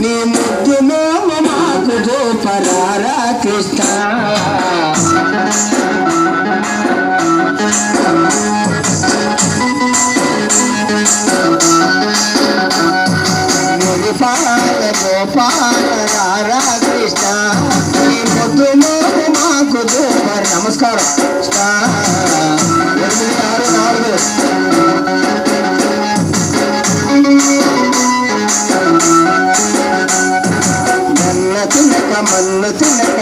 నీ ముద్దు మామ మాకు జోపరారా కృష్ణ గోపాల గోపాల రారా కృష్ణ నీ ముద్దు మామ మాకు జోపర నమస్కారం. തമന്നു തിന്നു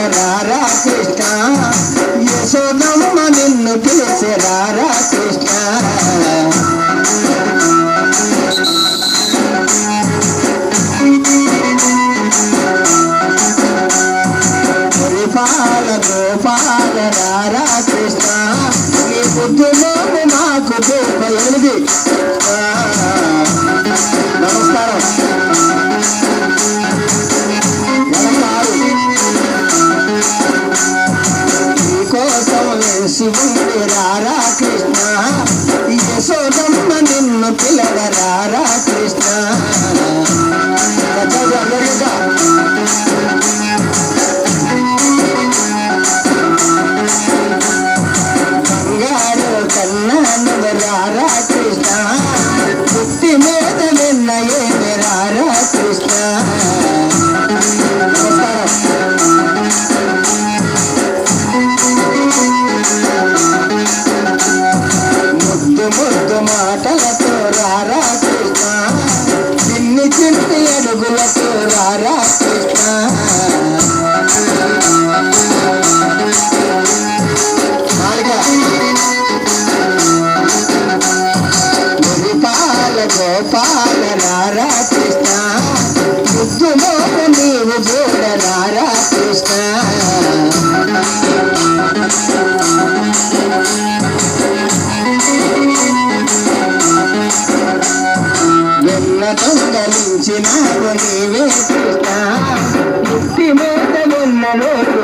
రాధా కృష్ణ. నుంచి నాకు నీవే ముక్తి లోటు